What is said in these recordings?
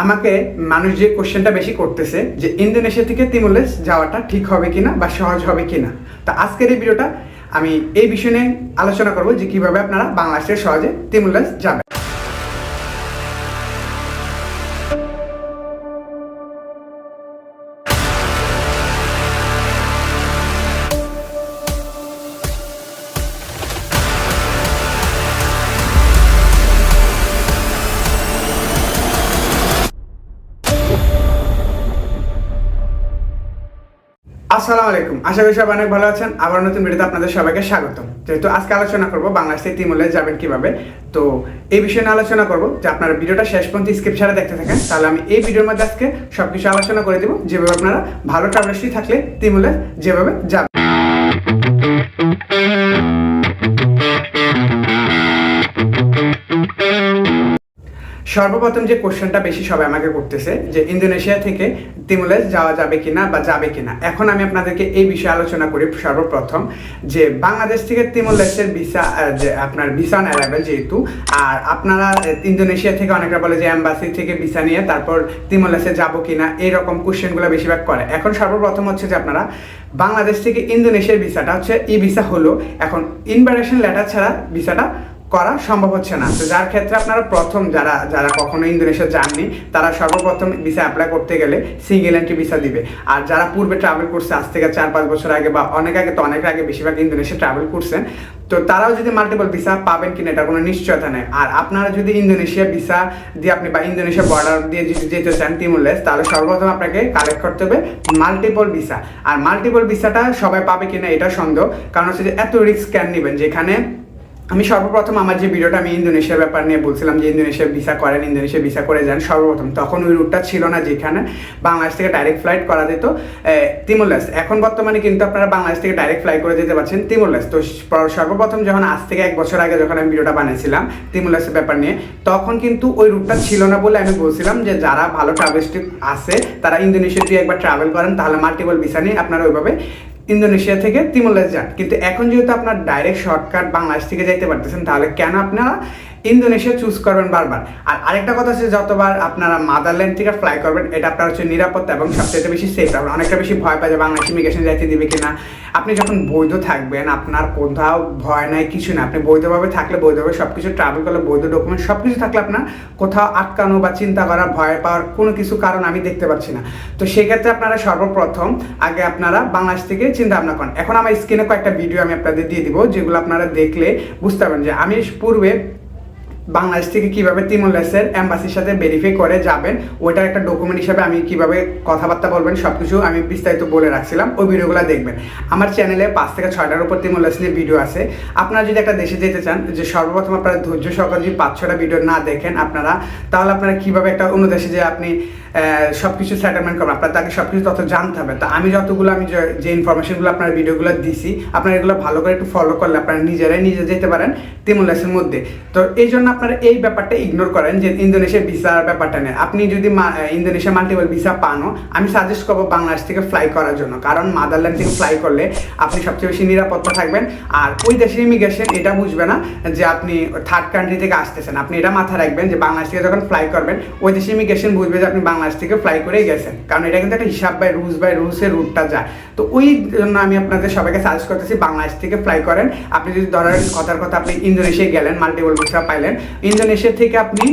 আমাকে মানুষ যে কোশ্চেনটা বেশি করতেছে, যে ইন্দোনেশিয়া থেকে তিমুলেস যাওয়াটা ঠিক হবে কিনা বা সহজ হবে কিনা? তা আজকের এই ভিডিওটা আমি এই বিষয় নিয়ে আলোচনা করব যে কীভাবে আপনারা বাংলাদেশের সহজে তিমুলেস যাবেন। আসসালামু আলাইকুম। আশা করি সবাই অনেক ভালো আছেন। আবার নতুন ভিডিওতে আপনাদের সবাইকে স্বাগতম। যেহেতু আজকে আলোচনা করব বাংলাদেশে তিমুলে যাবেন কীভাবে, তো এই বিষয়ে আলোচনা করব। যে আপনারা ভিডিওটা শেষ পর্যন্ত স্ক্রিপ্ট ছাড়া দেখতে থাকেন, তাহলে আমি এই ভিডিওর মধ্যে আজকে সবকিছু আলোচনা করে দেবো। যেভাবে আপনারা ভালো ট্রাভেলার্সই থাকলে তিমুলে যেভাবে যাবেন। সর্বপ্রথম যে কোশ্চেনটা বেশি সবাই আমাকে করতেছে, যে ইন্দোনেশিয়া থেকে তিমুলেস যাওয়া যাবে কিনা বা যাবে কিনা। এখন আমি আপনাদেরকে এই বিষয়ে আলোচনা করি সর্বপ্রথম, যে বাংলাদেশ থেকে তিমুলেসের ভিসা যে আপনার ভিসা অন যেহেতু, আর আপনারা ইন্দোনেশিয়া থেকে অনেকটা বলে যে অ্যাম্বাসি থেকে ভিসা নিয়ে তারপর তিমুলেসে যাব কিনা এইরকম কোশ্চেনগুলো বেশিরভাগ করে। এখন সর্বপ্রথম হচ্ছে যে আপনারা, বাংলাদেশ থেকে ইন্দোনেশিয়ার ভিসাটা হচ্ছে, ই ভিসা হলো, এখন ইনভাইটেশন লেটার ছাড়া ভিসাটা করা সম্ভব হচ্ছে না। তো যার ক্ষেত্রে আপনারা প্রথম যারা যারা কখনো ইন্দোনেশিয়া যাননি, তারা সর্বপ্রথম ভিসা অ্যাপ্লাই করতে গেলে সিঙ্গেল এন্ট্রি ভিসা দিবে। আর যারা পূর্বে ট্রাভেল করছে, আজ থেকে চার পাঁচ বছর আগে বা অনেক আগে, তো অনেক আগে বেশিরভাগ ইন্দোনেশিয়া ট্রাভেল করছেন তো তারাও যদি মাল্টিপল ভিসা পাবেন কিনা এটা কোনো নিশ্চয়তা নেই। আর আপনারা যদি ইন্দোনেশিয়া ভিসা দিয়ে আপনি বা ইন্দোনেশিয়া বর্ডার দিয়ে যদি যেতে চান তিমুলেস তাহলে সর্বপ্রথম আপনাকে কালেক্ট করতে হবে মাল্টিপল ভিসা আর মাল্টিপল ভিসাটা সবাই পাবে কিনা এটা সন্দেহ, কারণ হচ্ছে যে এত রিস্ক ক্যান নেবেন? যেখানে আমি সর্বপ্রথম আমার যে ভিডিওটা আমি ইন্দোনেশিয়ার ব্যাপার নিয়ে বলছিলাম যে ইন্দোনেশিয়া ভিসা করেন, ইন্দোনেশিয়া ভিসা করে যান, সর্বপ্রথম। তখন ওই রুটটা ছিল না যেখানে বাংলাদেশ থেকে ডাইরেক্ট ফ্লাইট করা যেত তিমুলেস এখন বর্তমানে কিন্তু আপনারা বাংলাদেশ থেকে ডাইরেক্ট ফ্লাই করে যেতে পারছেন তিমুলেস তো সর্বপ্রথম যখন আজ থেকে এক বছর আগে যখন আমি ভিডিওটা বানিয়েছিলাম তিমুলেসের ব্যাপার নিয়ে, তখন কিন্তু ওই রুটটা ছিল না বলে আমি বলছিলাম যে যারা ভালো ট্রাভেলিস্টিক আছে, তারা ইন্দোনেশিয়া দিয়ে একবার ট্রাভেল করেন, তাহলে মাল্টিপল ভিসা নিয়ে আপনারা ওইভাবে ইন্দোনেশিয়া থেকে তিমুলেস যান। কিন্তু এখন যেহেতু আপনার ডাইরেক্ট শর্টকাট বাংলাদেশ থেকে যাইতে পারতেছেন, তাহলে কেন আপনারা ইন্দোনেশিয়া চুজ করবেন বারবার। আর আরেকটা কথা হচ্ছে, যতবার আপনারা মাদারল্যান্ড থেকে ফ্লাই করবেন, এটা আপনার হচ্ছে নিরাপত্তা এবং সবচেয়ে বেশি সেফ রাখবেন অনেকটা বেশি ভয় পায় যে বাংলাদেশ ইমিগ্রেশন যাইতে দিবে কিনা। আপনি যখন বৈধ থাকবেন, আপনার কোথাও ভয় নাই, কিছু না আপনি বৈধভাবে থাকলে বৈধভাবে সব কিছু ট্রাভেল করলে বৈধ ডকুমেন্ট সব কিছু থাকলে আপনার কোথাও আটকানো বা চিন্তা করা, ভয় পাওয়ার কোনো কিছু কারণ আমি দেখতে পাচ্ছি না। তো সেক্ষেত্রে আপনারা সর্বপ্রথম আগে আপনারা বাংলাদেশ থেকে চিন্তা ভাবনা করেন। এখন আমার স্ক্রিনে কয়েকটা ভিডিও আমি আপনাদের দিয়ে দিব, যেগুলো আপনারা দেখলে বুঝতে পারবেন যে আমি পূর্বে বাংলাদেশ থেকে কীভাবে তিমুলেসের অ্যাম্বাসির সাথে ভেরিফাই করে যাবেন, ওইটার একটা ডকুমেন্ট হিসাবে আমি কীভাবে কথাবার্তা বলবেন সব কিছু আমি বিস্তারিত বলে রাখছিলাম, ওই ভিডিওগুলো দেখবেন। আমার চ্যানেলে পাঁচ থেকে ছয়টার উপর তিমুলেস নিয়ে ভিডিও আছে। আপনারা যদি একটা দেশে যেতে চান, যে সর্বপ্রথম আপনারা ধৈর্য সহকারে যদি পাঁচ ছটা ভিডিও না দেখেন আপনারা, তাহলে আপনারা কীভাবে একটা অন্য দেশে যে আপনি সব কিছু সেটেলমেন্ট করবেন? আপনার তাকে সব কিছু তত জানতে হবে। তা আমি যতগুলো আমি যে ইনফরমেশনগুলো আপনার ভিডিওগুলো দিছি, আপনারা এগুলো ভালো করে একটু ফলো করলে আপনারা নিজেরাই নিজে যেতে পারেন তিমুলেসের মধ্যে। তো এই জন্য আপনারা এই ব্যাপারটা ইগনোর করেন যে ইন্দোনেশিয়া ভিসার ব্যাপারটা নেই আপনি যদি ইন্দোনেশিয়া মাল্টিপল ভিসা পানও, আমি সাজেস্ট করব বাংলাদেশ থেকে ফ্লাই করার জন্য। কারণ মাদারল্যান্ড থেকে ফ্লাই করলে আপনি সবচেয়ে বেশি নিরাপত্তা থাকবেন। আর ওই দেশের ইমিগ্রেশন এটা বুঝবে না যে আপনি থার্ড কান্ট্রি থেকে আসতেছেন। আপনি এটা মাথায় রাখবেন যে বাংলাদেশ থেকে যখন ফ্লাই করবেন, ওই দেশের ইমিগ্রেশন বুঝবে যে আপনি বাংলাদেশ থেকে ফ্লাই করেই গেছেন। কারণ এটা কিন্তু একটা হিসাব বাই রুলস বাই রুলসের রুটটা যায়। তো ওই জন্য আমি আপনাদের সবাইকে সাজেস্ট করতেছি বাংলাদেশ থেকে ফ্লাই করেন। আপনি যদি ধরেন কথার কথা আপনি ইন্দোনেশিয়া গেলেন মাল্টিপল ভিসা পাইলেন ইন্দোনেশিয়া থেকে আপনি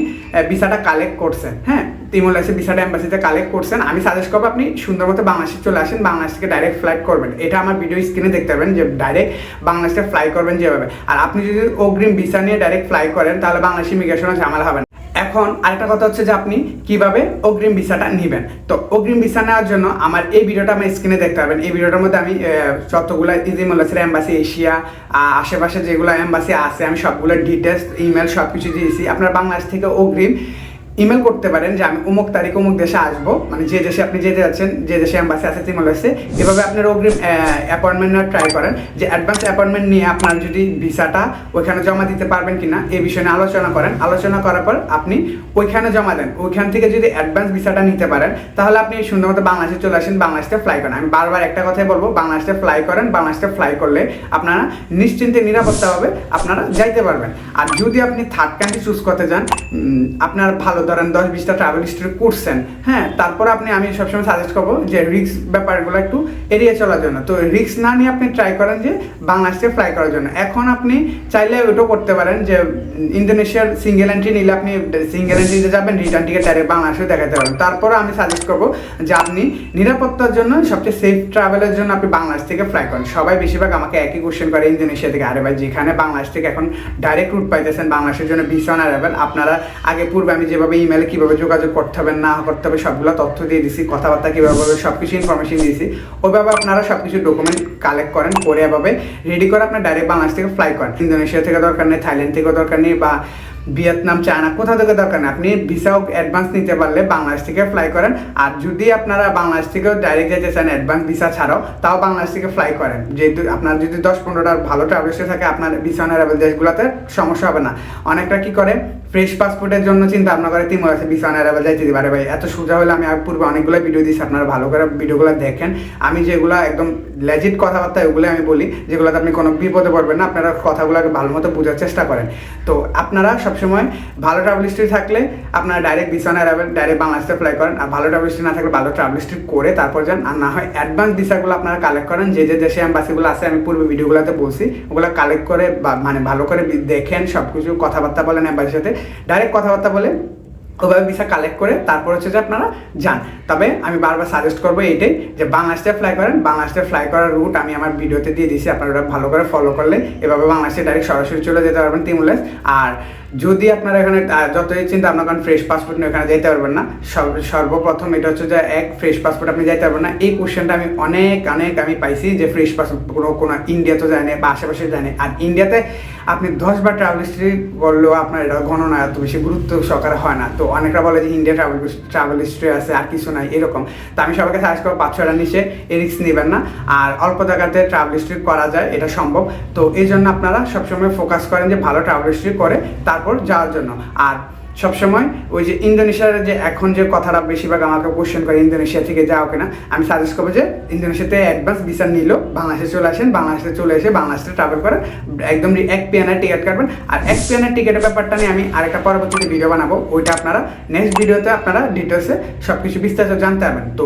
ভিসাটা কালেক্ট করছেন হ্যাঁ? তিমুলাসে ভিসাটা এম্বাসিতে কালেক্ট করছেন। আমি সাজেস্ট করব আপনি সুন্দর মতো বাংলাদেশে চলে আসেন, বাংলাদেশ থেকে ডাইরেক্ট ফ্লাইট করবেন। এটা আমার ভিডিও স্ক্রিনে দেখতে পাবেন যে ডাইরেক্ট বাংলাদেশে ফ্লাই করবেন যেভাবে। আর আপনি যদি অগ্রিম ভিসা নিয়ে ডাইরেক্ট ফ্লাই করেন, তাহলে বাংলাদেশ ইমিগ্রেশনে ঝামেলা হবে না। এখন আরেকটা কথা হচ্ছে যে আপনি কীভাবে অগ্রিম ভিসাটা নেবেন। তো অগ্রিম ভিসা নেওয়ার জন্য আমার এই ভিডিওটা আমার স্ক্রিনে দেখতে পাবেন। এই ভিডিওটার মধ্যে আমি যতগুলো আছে, এম্বাসি এশিয়া আশেপাশে যেগুলো এম্বাসি আছে, আমি সবগুলো ডিটেলস ইমেল সব কিছু দিয়েছি। আপনার বাংলাদেশ থেকে অগ্রিম ইমেল করতে পারেন যে আমি অমুক তারিখ, অমুক দেশে আসব। মানে যে দেশে আপনি যেতে যাচ্ছেন, যে দেশে অ্যাম্বাসি আছে তিমলেসে এভাবে আপনার অগ্রিম অ্যাপয়েন্টমেন্ট নেওয়ার ট্রাই করেন যে অ্যাডভান্স অ্যাপয়েন্টমেন্ট নিয়ে আপনার যদি ভিসাটা ওইখানে জমা দিতে পারবেন কি না এই বিষয়ে আলোচনা করেন। আলোচনা করার পর আপনি ওইখানে জমা দেন। ওইখান থেকে যদি অ্যাডভান্স ভিসাটা নিতে পারেন, তাহলে আপনি সুন্দর মতো বাংলাদেশে চলে আসেন, বাংলাদেশে ফ্লাই করেন। আমি বারবার একটা কথাই বলব, বাংলাদেশে ফ্লাই করেন, বাংলাদেশে ফ্লাই করলে আপনারা নিশ্চিন্তে নিরাপত্তাভাবে আপনারা যাইতে পারবেন। আর যদি আপনি থার্ড কান্ট্রি চুজ করতে যান আপনার ভালো ধরেন দশ বিশটা ট্রাভেল হিস্ট্রি করছেন হ্যাঁ তারপর আপনি, আমি সবসময় সাজেস্ট করব যে রিক্স ব্যাপারগুলো একটু এড়িয়ে চলার জন্য। তো রিক্স না নিয়ে আপনি ট্রাই করেন যে বাংলাদেশ থেকে ফ্লাই করার জন্য। এখন আপনি চাইলে ওইটাও করতে পারেন যে ইন্দোনেশিয়ার সিঙ্গেল এন্ট্রি নিলে আপনি সিঙ্গেল এন্ট্রিতে যাবেন রিটার্ন টিকিট ডাইরেক্ট বাংলাদেশেও দেখাতে পারেন তারপরে আমি সাজেস্ট করব যে আপনি নিরাপত্তার জন্য সবচেয়ে সেফ ট্রাভেলের জন্য আপনি বাংলাদেশ থেকে ফ্লাই করেন। সবাই বেশিরভাগ আমাকে একই কোশ্চেন করে ইন্দোনেশিয়া থেকে। আরে ভাই, যেখানে বাংলাদেশ থেকে এখন ডাইরেক্ট রুট পাইতেছেন, বাংলাদেশের জন্য ভিসা অন আপনারা আগে পূর্বে আমি যেভাবে ইমেলে কীভাবে যোগাযোগ করতে হবে, না করতে হবে, সবগুলো তথ্য দিয়ে দিছি, কথাবার্তা কীভাবে সব কিছু ইনফরমেশন দিয়েছি। ওইভাবে আপনারা সব কিছু ডকুমেন্ট কালেক্ট করেন, করে এভাবে রেডি করে আপনার ডাইরেক্ট বাংলাদেশ থেকে ফ্লাই করেন। ইন্দোনেশিয়া থেকে দরকার নেই, থাইল্যান্ড থেকেও দরকার নেই বা ভিয়েতনাম, চায়না, কোথাও থেকে দরকার নেই। আপনি ভিসাও অ্যাডভান্স নিতে পারলে বাংলাদেশ থেকে ফ্লাই করেন। আর যদি আপনারা বাংলাদেশ থেকেও ডাইরেক্ট যেতে চান অ্যাডভান্স ভিসা ছাড়াও, তাও বাংলাদেশ থেকে ফ্লাই করেন। যেহেতু আপনার যদি দশ পনেরোটা ভালো ট্রাভেল থাকে, আপনার ভিসা অনারেবল দেশগুলোতে সমস্যা হবে না। অনেকটা কি করে? ফ্রেশ পাসপোর্টের জন্য চিন্তা ভাবনা করে তিন আছে ভিসা অনারেবল যাইতে দিতে পারে ভাই, এত সোজা হলে আমি আর পূর্বে অনেকগুলো ভিডিও দিয়েছি আপনারা ভালো করে ভিডিওগুলো দেখেন। আমি যেগুলো একদম লেজিট কথাবার্তা ওগুলো আমি বলি, যেগুলোতে আপনি কোনো বিপদে পড়বেন না, আপনারা কথাগুলোকে ভালো মতো বোঝার চেষ্টা করেন। তো আপনারা সবসময় ভালো ট্রাভেল হিস্ট্রি থাকলে আপনারা direct visa on arrival direct বাংলাদেশে ফ্লাই করেন। আর ভালো ট্রাভেল হিস্ট্রি না থাকলে ভালো ট্রাভেল হিস্ট্রি করে তারপর যান। আর না হয় অ্যাডভান্স ভিসাগুলো আপনারা কালেক্ট করেন। যে যে দেশে অ্যাম্বাসিগুলো আছে, আমি পূর্বে ভিডিওগুলোতে বলছি, ওগুলো কালেক্ট করে মানে ভালো করে দেখেন সব কিছু কথাবার্তা বলেন অ্যাম্বাসির সাথে। ডাইরেক্ট কথাবার্তা বলে ওভাবে ভিসা কালেক্ট করে তারপর হচ্ছে যে আপনারা যান। তবে আমি বারবার সাজেস্ট করব এইটাই যে বাংলাদেশে ফ্লাই করেন। বাংলাদেশে ফ্লাই করার রুট আমি আমার ভিডিওতে দিয়ে দিয়েছি। আপনারা ভালো করে ফলো করলে এভাবে বাংলাদেশে ডাইরেক্ট সরাসরি চলে যেতে পারবেন তিমুলেস। আর যদি আপনারা এখানে যতই চিন্তা আপনার কারণ ফ্রেশ পাসপোর্ট নিয়ে এখানে যেতে পারবেন না সর্বপ্রথম এটা হচ্ছে যে এক ফ্রেশ পাসপোর্ট আপনি যাইতে পারবেন না। এই কোশ্চেনটা আমি অনেক অনেক আমি পাইছি যে ফ্রেশ পাসপোর্ট কোনো কোনো ইন্ডিয়াতে যায় না বা আশেপাশে যায় না আর ইন্ডিয়াতে আপনি দশ বার ট্রাভেল হিস্ট্রি করলেও আপনার এটা গণনা এত বেশি গুরুত্ব সহকারে হয় না। তো অনেকরা বলে যে ইন্ডিয়া ট্রাভেল ট্রাভেল হিস্ট্রি আছে, আর কিছু নাই, এরকম। তো আমি সবাইকে সাজেস্ট করব পাঁচ ছয়টা নিচে রিক্স নেবেন না। আর অল্প জায়গাতে ট্রাভেল হিস্ট্রি করা যায়, এটা সম্ভব। তো এই জন্য আপনারা সবসময় ফোকাস করেন যে ভালো ট্রাভেল হিস্ট্রি করে তারপর যাওয়ার জন্য। আর সবসময় ওই যে ইন্দোনেশিয়ার যে এখন যে কথাটা বেশিরভাগ আমাকে কোশ্চেন করে, ইন্দোনেশিয়া থেকে যাও কিনা, আমি সাজেস্ট করব যে ইন্দোনেশিয়াতে অ্যাডভান্স ভিসা নিল, বাংলাদেশে চলে আসেন, বাংলাদেশে চলে এসে বাংলাদেশে ট্রাভেল করেন একদম এক পিয়ানের টিকিট কাটবেন। আর এক পিয়ানের টিকিটের ব্যাপারটা নিয়ে আমি আরেকটা পরবর্তীতে ভিডিও বানাবো, ওইটা আপনারা নেক্সট ভিডিওতে আপনারা ডিটেলসে সব কিছু বিস্তারিত জানতে পারবেন। তো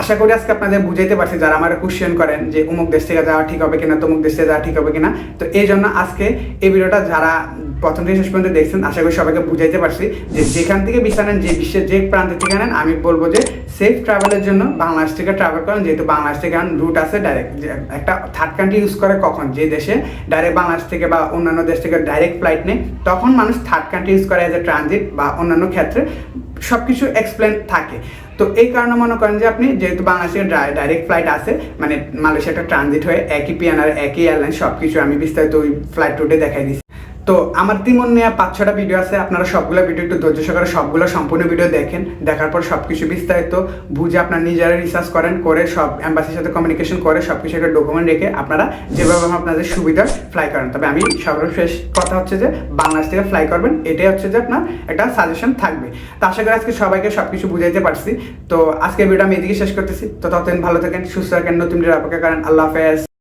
আশা করি আজকে আপনাদের বুঝাইতে পারছি যারা আমার কোশ্চেন করেন যে অমুক দেশ থেকে যাওয়া ঠিক হবে কিনা, তমুক দেশ থেকে যাওয়া ঠিক হবে কিনা। তো এই জন্য আজকে এই ভিডিওটা যারা প্রথম থেকে শেষ পর্যন্ত দেখছেন, আশা করি সবাইকে বুঝাইতে পারছি যে যেখান থেকে ভিসা নেন, যে বিশ্বের যে প্রান্ত থেকে নেন, আমি বলব যে সেফ ট্রাভেলের জন্য বাংলাদেশ থেকে ট্রাভেল করেন, যেহেতু বাংলাদেশ থেকে রুট আছে ডাইরেক্ট একটা থার্ড কান্ট্রি ইউজ করে কখন, যে দেশে ডাইরেক্ট বাংলাদেশ থেকে বা অন্যান্য দেশ থেকে ডাইরেক্ট ফ্লাইট নেই তখন মানুষ থার্ড কান্ট্রি ইউজ করে অ্যাজ এ ট্রানজিট বা অন্যান্য ক্ষেত্রে সব কিছু এক্সপ্লেন থাকে। তো এই কারণে মনে করেন যে আপনি যেহেতু বাংলাদেশের ডাইরেক্ট ফ্লাইট আছে মানে মালয়েশিয়াটা ট্রানজিট হয়ে একই পিয়ানার একই এয়ারলাইন সব কিছু আমি বিস্তারিত ওই ফ্লাইট রুটে দেখাই তো আমার তিমন নেওয়া পাঁচ ছটা ভিডিও আছে, আপনারা সবগুলো ভিডিও একটু ধৈর্য সহকারে সবগুলো সম্পূর্ণ ভিডিও দেখেন। দেখার পর সব কিছু বিস্তারিত বুঝে আপনার নিজেরা রিসার্চ করেন, করে সব অ্যাম্বাসির সাথে কমিউনিকেশন করে সব কিছু একটা ডকুমেন্ট রেখে আপনারা যেভাবে আপনাদের সুবিধা ফ্লাই করেন। তবে আমি সর্বশেষ কথা হচ্ছে যে, বাংলাদেশ থেকে ফ্লাই করবেন, এটাই হচ্ছে যে আপনার একটা সাজেশন থাকবে। তো আশা করি আজকে সবাইকে সব কিছু বুঝাইতে পারছি। তো আজকে ভিডিও আমি এদিকে শেষ করতেছি। তো ততদিন ভালো থাকেন, সুস্থ থাকেন, নতুন অপেক্ষা করেন। আল্লাহ হাফেজ।